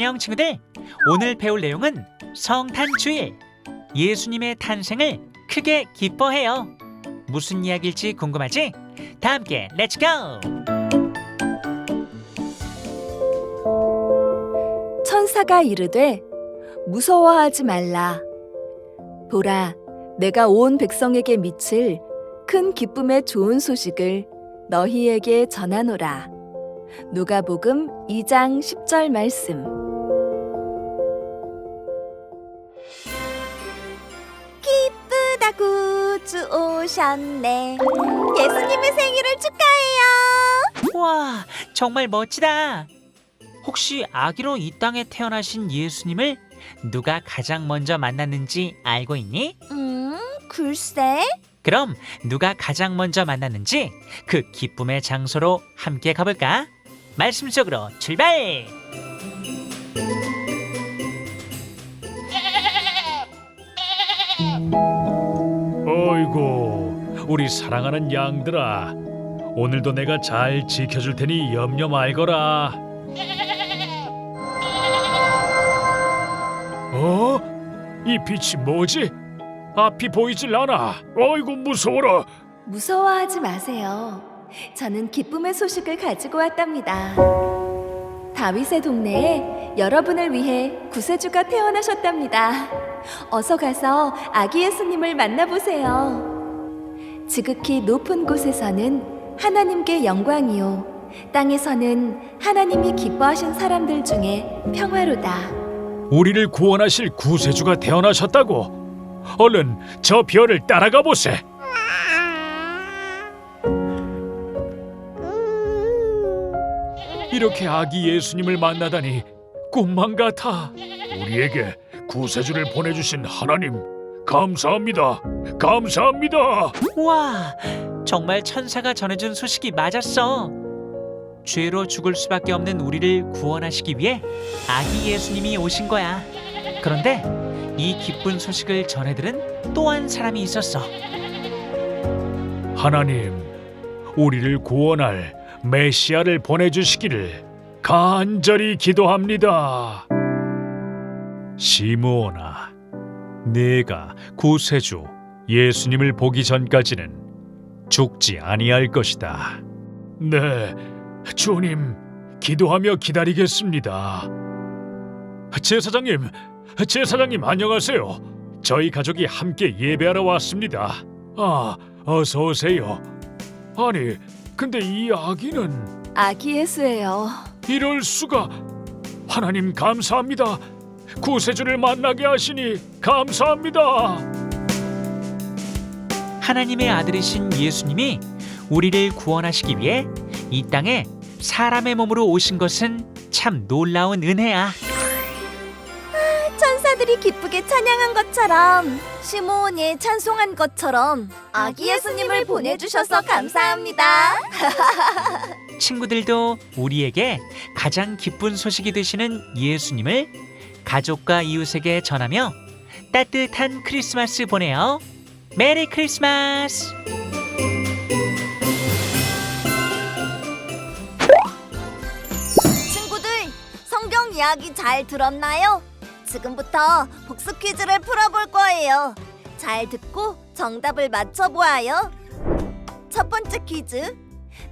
친구들, 오늘 배울 내용은 성탄주일, 예수님의 탄생을 크게 기뻐해요. 무슨 이야기일지 궁금하지? 다 함께 렛츠 고! 천사가 이르되 무서워하지 말라. 보라, 내가 온 백성에게 미칠 큰 기쁨의 좋은 소식을 너희에게 전하노라. 누가복음 2장 10절 말씀. 구주 오셨네 예수님의 생일을 축하해요 와, 정말 멋지다. 혹시 아기로 이 땅에 태어나신 예수님을 누가 가장 먼저 만났는지 알고 있니? 음 글쎄 그럼 누가 가장 먼저 만났는지 그 기쁨의 장소로 함께 가볼까? 말씀 속으로 출발! 어이구, 우리 사랑하는 양들아. 오늘도 내가 잘 지켜줄 테니 염려 말거라. 어? 이 빛이 뭐지? 앞이 보이질 않아. 어이구 무서워라. 무서워하지 마세요. 저는 기쁨의 소식을 가지고 왔답니다. 다윗의 동네에 여러분을 위해 구세주가 태어나셨답니다. 어서 가서 아기 예수님을 만나보세요. 지극히 높은 곳에서는 하나님께 영광이요. 땅에서는 하나님이 기뻐하신 사람들 중에 평화로다. 우리를 구원하실 구세주가 태어나셨다고. 얼른 저 별을 따라가 보세. 이렇게 아기 예수님을 만나다니 꿈만 같아. 우리에게 구세주를 보내주신 하나님 감사합니다. 감사합니다. 와, 정말 천사가 전해준 소식이 맞았어. 죄로 죽을 수밖에 없는 우리를 구원하시기 위해 아기 예수님이 오신 거야. 그런데 이 기쁜 소식을 전해들은 또 한 사람이 있었어. 하나님, 우리를 구원할 메시아를 보내주시기를 간절히 기도합니다. 시므온아, 내가 구세주 예수님을 보기 전까지는 죽지 아니할 것이다. 네, 주님, 기도하며 기다리겠습니다. 제사장님, 제사장님 안녕하세요. 저희 가족이 함께 예배하러 왔습니다. 아, 어서 오세요. 아니, 근데 이 아기는 아기 예수예요. 이럴 수가. 하나님 감사합니다. 구세주를 만나게 하시니 감사합니다. 하나님의 아들이신 예수님이 우리를 구원하시기 위해 이 땅에 사람의 몸으로 오신 것은 참 놀라운 은혜야. 천사들이 기쁘게 찬양한 것처럼 시모온이 찬송한 것처럼 아기 예수님을 보내주셔서 감사합니다 친구들도 우리에게 가장 기쁜 소식이 되시는 예수님을 가족과 이웃에게 전하며 따뜻한 크리스마스 보내요. 메리 크리스마스! 친구들 성경 이야기 잘 들었나요? 지금부터 복습 퀴즈를 풀어볼 거예요 잘 듣고 정답을 맞춰보아요 첫 번째 퀴즈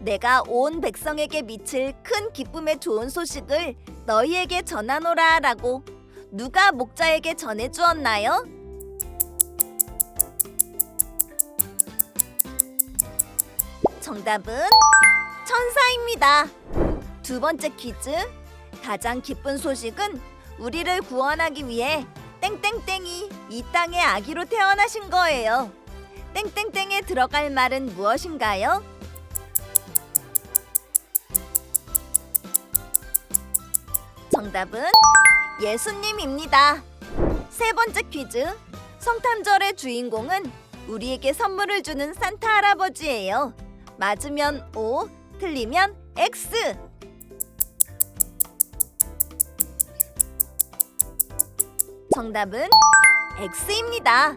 내가 온 백성에게 미칠 큰 기쁨의 좋은 소식을 너희에게 전하노라 라고 누가 목자에게 전해 주었나요? 정답은 천사입니다. 두 번째 퀴즈. 가장 기쁜 소식은 우리를 구원하기 위해 땡땡땡이 이 땅의 아기로 태어나신 거예요. 땡땡땡에 들어갈 말은 무엇인가요? 정답은 예수님입니다. 세 번째 퀴즈. 성탄절의 주인공은 우리에게 선물을 주는 산타 할아버지예요. 맞으면 O, 틀리면 X. 정답은 X입니다.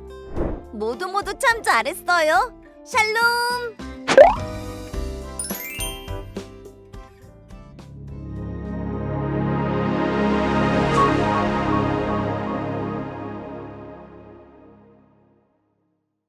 모두 모두 참 잘했어요. 샬롬!